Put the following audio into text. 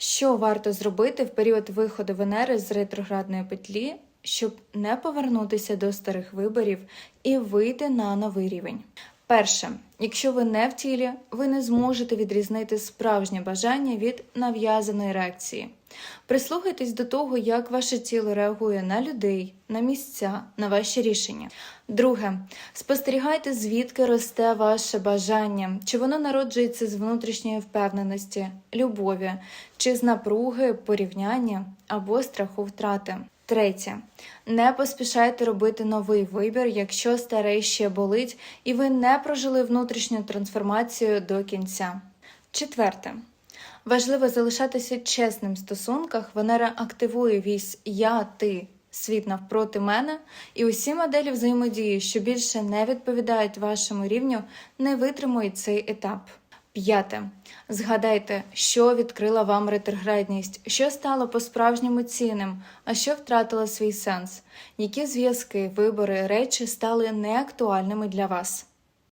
Що варто зробити в період виходу Венери з ретроградної петлі, щоб не повернутися до старих виборів і вийти на новий рівень? Перше, якщо ви не в тілі, ви не зможете відрізнити справжнє бажання від нав'язаної реакції. Прислухайтесь до того, як ваше тіло реагує на людей, на місця, на ваші рішення. Друге, спостерігайте, звідки росте ваше бажання, чи воно народжується з внутрішньої впевненості, любові, чи з напруги, порівняння або страху втрати. Третє. Не поспішайте робити новий вибір, якщо старий ще болить, і ви не прожили внутрішню трансформацію до кінця. Четверте. Важливо залишатися чесним в стосунках. Венера активує вісь я, ти, світ навпроти мене, і усі моделі взаємодії, що більше не відповідають вашому рівню, не витримують цей етап. П'яте. Згадайте, що відкрила вам ретроградність, що стало по-справжньому цінним, а що втратило свій сенс, які зв'язки, вибори, речі стали неактуальними для вас.